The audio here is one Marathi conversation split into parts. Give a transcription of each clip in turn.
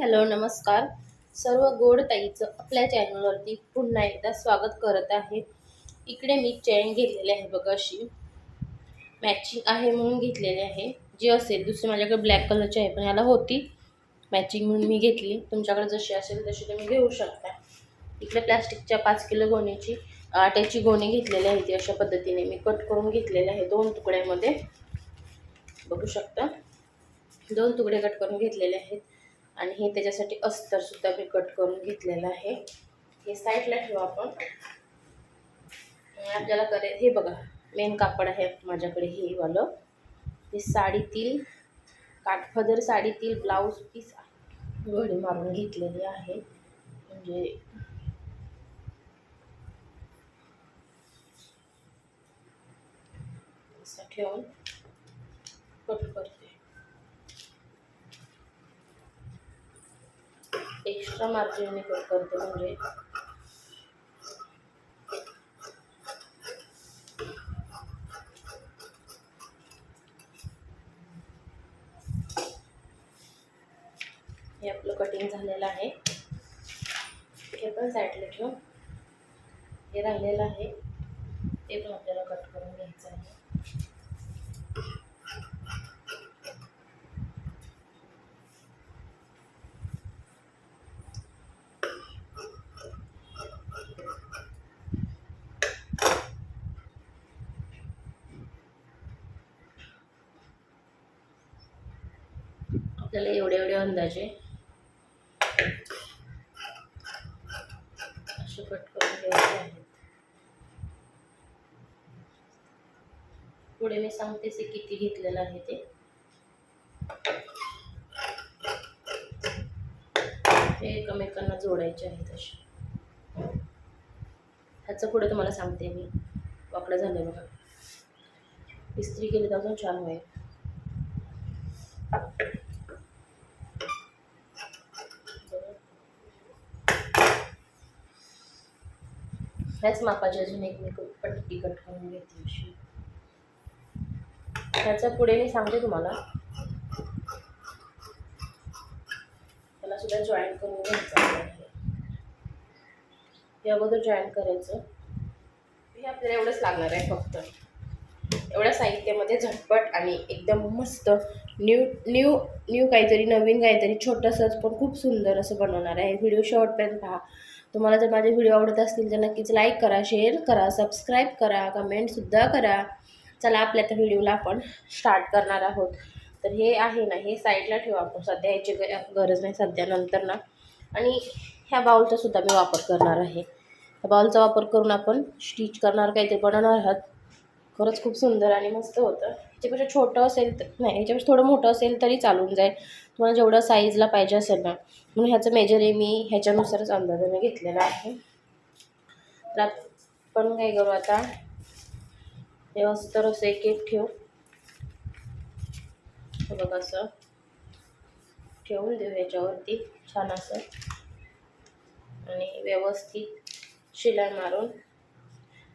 हॅलो नमस्कार. सर्व गोड ताईचं आपल्या चॅनलवरती पुन्हा एकदा स्वागत करत आहे. इकडे मी चेन घेतलेली आहे बघा अशी. मॅचिंग आहे म्हणून घेतलेली आहे. जी असेल दुसरी माझ्याकडे ब्लॅक कलरची आहे पण याला होती. मॅचिंग म्हणून मी घेतली. तुमच्याकडे जशी असेल तशी तुम्ही घेऊ शकता. इकडे प्लॅस्टिकच्या पाच किलो गोणीची आट्याची गोणी घेतलेली आहे ती अशा पद्धतीने मी कट करून घेतलेली आहे दोन तुकड्यामध्ये. बघू शकता. दोन तुकडे कट करून घेतलेले आहेत. आणि हे त्याच्यासाठी अस्तर सुद्धा मी कट करून घेतलेलं आहे. हे साईडला ठेवू आपण. आपल्याला करे हे बघा मेन कापड आहे माझ्याकडे हे वालं. हे साडीतील काठपदर साडीतील ब्लाऊज पीस घडी मारून घेतलेली आहे. म्हणजे असं ठेवून कट करते एक्स्ट्रा मार्जिनने कट करते म्हणजे. हे आपलं कटिंग झालेलं आहे. हे पण साईडला ठेवून. हे राहिलेलं आहे. ते पण आपल्याला कट करून घ्यायचं आहे. आपल्याला एवढे एवढे अंदाजे. असे कट करून घ्यायचे आहेत. पुढे मी सांगतेच आहे किती घेतलेलं आहे ते. हे एकमेकांना जोडायचे आहेत असे. ह्याचं पुढे तुम्हाला सांगते मी. वाकडं झालं बघा. इस्त्री केली तर अजून छान होईल ह्याच मापाची अजून एक मी पट्टी कट करून घेते अशी. ह्याच्या पुढे मी सांगते तुम्हाला. त्याला सुद्धा जॉईन करून घ्यायचं आहे. हे अगोदर जॉईन करायचं. हे आपल्याला एवढंच लागणार आहे फक्त. एवढ्या साहित्यामध्ये झटपट आणि एकदम मस्त न्यू न्यू न्यू काहीतरी नवीन काहीतरी छोटंसंच पण खूप सुंदर असं बनवणार आहे. व्हिडिओ शेवटपर्यंत पहा. तुम्हाला जर माझे व्हिडिओ आवडत असतील तर नक्कीच लाईक करा शेअर करा सबस्क्राईब करा कमेंटसुद्धा करा. चला आपल्या त्या व्हिडिओला आपण स्टार्ट करणार आहोत. तर हे आहे ना हे साईडला ठेवा आपण. सध्या याची ग- गरज नाही सध्या नंतर ना. आणि ह्या बाउलचासुद्धा मी वापर करणार आहे. ह्या बाउलचा वापर करून आपण स्टिच करणार काहीतरी बनवणार आहात. खरंच खूप सुंदर आणि मस्त होतं. ह्याच्यापेक्षा छोटं असेल तर नाही ह्याच्यापेक्षा थोडं मोठं असेल तरी चालून जाईल. तुम्हाला जेवढं साईजला पाहिजे असेल ना म्हणून ह्याचं मेजर आहे मी ह्याच्यानुसारच अंदाजाने घेतलेला आहे. तर आपण काय करू आता? हे अस्तर असं एक एक ठेवू. बघा बघ असं. ठेवून देऊ ह्याच्यावरती छान असं. आणि व्यवस्थित शिलाई मारून.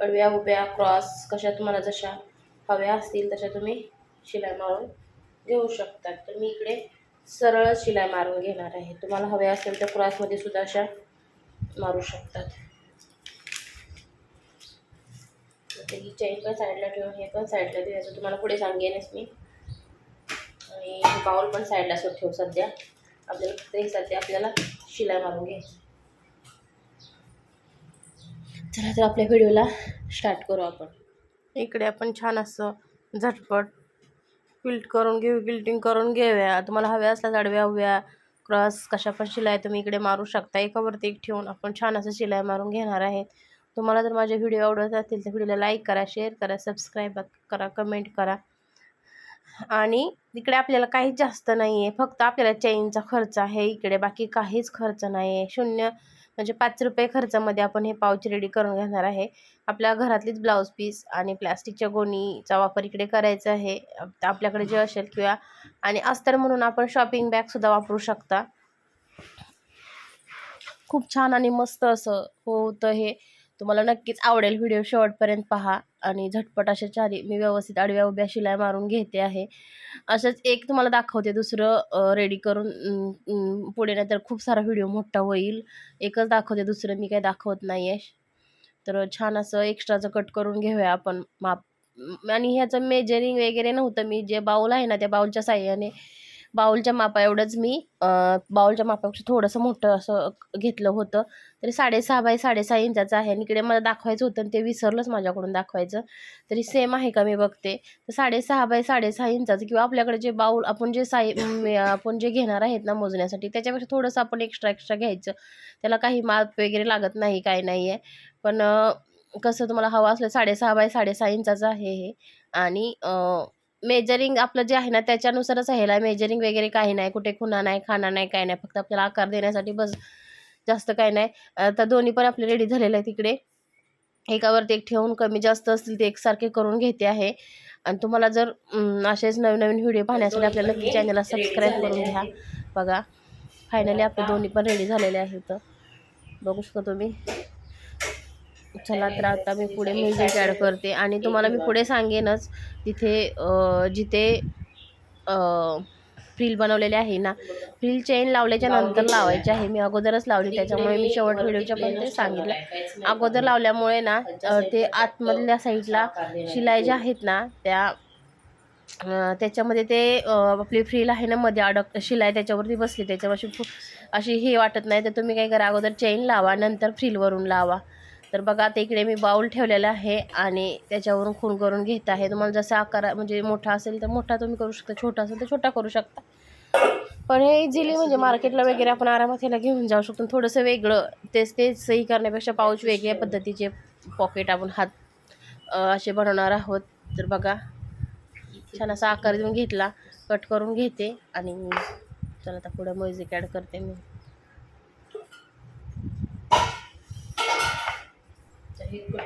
अडव्या उभ्या क्रॉस कशा तुम्हाला जशा हव्या असतील तशा तुम्ही शिलाई मारून घेऊ शकता. तर मी इकडे सरळ शिलाई मारून घेणार आहे. तुम्हाला हव्या असेल तर क्रॉसमध्ये सुद्धा अशा मारू शकतात. ही चेन पण साईडला ठेवून हे पण साईडला ठेवायचं याचं तुम्हाला पुढे सांगेनच मी. आणि बाऊल बाउल पण साईडला असं ठेवू सध्या. आपल्याला फक्त हे सध्या आपल्याला शिलाई मारून घ्यायची. चला तर आपल्या व्हिडिओला स्टार्ट करू आपण. इकडे आपण छान असं झटपट क्विल्ट करून घेऊ फिल्टिंग करून घेऊया. तुम्हाला हव्या असल्यास आडव्या हव्या. क्रॉस कशा पण शिलाई तुम्ही इकडे मारू शकता. एकावरती एक ठेवून आपण छान असं शिलाई मारून घेणार आहे. तुम्हाला जर माझे व्हिडिओ आवडत असतील तर व्हिडिओला लाईक करा शेअर करा सबस्क्राईब करा कमेंट करा. आणि इकडे आपल्याला काहीच जास्त नाही आहे फक्त आपल्याला चेनचा खर्च आहे. इकडे बाकी काहीच खर्च नाही आहे शून्य म्हणजे पाच रुपये खर्चामध्ये आपण हे पाऊच रेडी करून घेणार आहे. आपल्या घरातलीच ब्लाऊज पीस आणि प्लॅस्टिकच्या गोणीचा वापर इकडे करायचा आहे. आपल्याकडे जे असेल किंवा आणि अस्तर म्हणून आपण शॉपिंग बॅगसुद्धा वापरू शकता. खूप छान आणि मस्त असं होतं हे. तुम्हाला नक्कीच आवडेल व्हिडिओ शेवटपर्यंत पहा. आणि झटपट अशा चारी मी व्यवस्थित आडव्या उभ्या शिलाई मारून घेते आहे. असंच एक तुम्हाला दाखवते दुसरं रेडी करून पुढे नाहीतर खूप सारा व्हिडिओ मोठा होईल. एकच दाखवते दुसरं मी काही दाखवत नाही आहे तर छान असं एक्स्ट्राचं कट करून घेऊया आपण. माप आणि ह्याचं मेजरिंग वगैरे नव्हतं मी जे बाऊल आहे ना त्या बाऊलच्या साह्याने बाऊलच्या मापा एवढंच मी बाऊलच्या मापापेक्षा थोडंसं मोठं असं घेतलं होतं. तरी साडेसहा बाय साडेसहा इंचाचं आहे आणि इकडे मला दाखवायचं होतं आणि ते विसरलंच माझ्याकडून दाखवायचं. तरी सेम आहे का मी बघते. तर साडेसहा बाय साडेसहा इंचाचं किंवा आपल्याकडे जे बाऊल आपण जे साई आपण जे घेणार आहेत ना मोजण्यासाठी त्याच्यापेक्षा थोडंसं आपण एक्स्ट्रा एक्स्ट्रा घ्यायचं. त्याला काही माप वगैरे लागत नाही काय नाही आहे. पण कसं तुम्हाला हवं असलं साडेसहा बाय साडेसहा इंचाचं आहे हे. आणि मेजरिंग आपलं जे आहे ना त्याच्यानुसारच आहे. ह्याला मेजरिंग वगैरे काही नाही. कुठे खुणा नाही खाना नाही काय नाही. फक्त आपल्याला आकार देण्यासाठी बस जास्त काय नाही. तर दोन्ही पण आपले रेडी झालेले आहे तिकडे एकावरती एक ठेवून कमी जास्त असतील ते एकसारखे करून घेते आहे. आणि तुम्हाला जर असेच नवीन नवीन व्हिडिओ पाहण्यासाठी आपल्या नक्की चॅनलला सबस्क्राईब करून घ्या. बघा. फायनली आपले दोन्ही पण रेडी झालेले आहेत. बघू शकता तुम्ही. चला तर आता मी पुढे म्युझिक ॲड करते. आणि तुम्हाला मी पुढे सांगेनच तिथे जिथे फ्रील बनवलेले आहे ना फ्रील चेन लावल्याच्या नंतर लावायची आहे. मी अगोदरच लावली त्याच्यामुळे मी शेवट व्हिडिओच्या पण ते सांगितलं. अगोदर लावल्यामुळे ना ते आतमधल्या साईडला शिलाई ज्या आहेत ना त्या त्याच्यामध्ये ते आपली फ्रील आहे ना मध्ये अडक शिलाई त्याच्यावरती बसली. त्याच्यावर अशी हे वाटत नाही. तर तुम्ही काय करा अगोदर चेन लावा नंतर फ्रीलवरून लावा. तर बघा आता इकडे मी बाऊल ठेवलेला आहे आणि त्याच्यावरून खून करून घेत आहे. तुम्हाला जसं आकार म्हणजे मोठा असेल तर मोठा तुम्ही करू शकता छोटा असेल तर छोटा करू शकता. पण हे इझिली म्हणजे मार्केटला वगैरे आपण आरामात ह्याला घेऊन जाऊ शकतो. थोडंसं वेगळं तेच तेच सही करण्यापेक्षा पाऊच वेगळ्या पद्धतीचे पॉकेट आपण हात असे बनवणार आहोत. तर बघा छान असा आकार देऊन घेतला कट करून घेते आणि चला आता पुढं म्युझिक ॲड करते मी. 你滚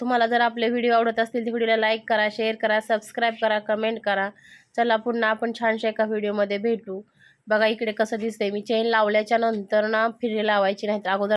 तुम्हाला जर आपले व्हिडिओ आवडत असतील तर व्हिडिओला लाईक करा शेअर करा सबस्क्राईब करा कमेंट करा. चला पुन्हा आपण छानशा एका व्हिडिओमध्ये भेटू. बघा इकडे कसं दिसतंय. मी चेन लावल्याच्या नंतर ना फिरे लावायची नाहीत अगोदर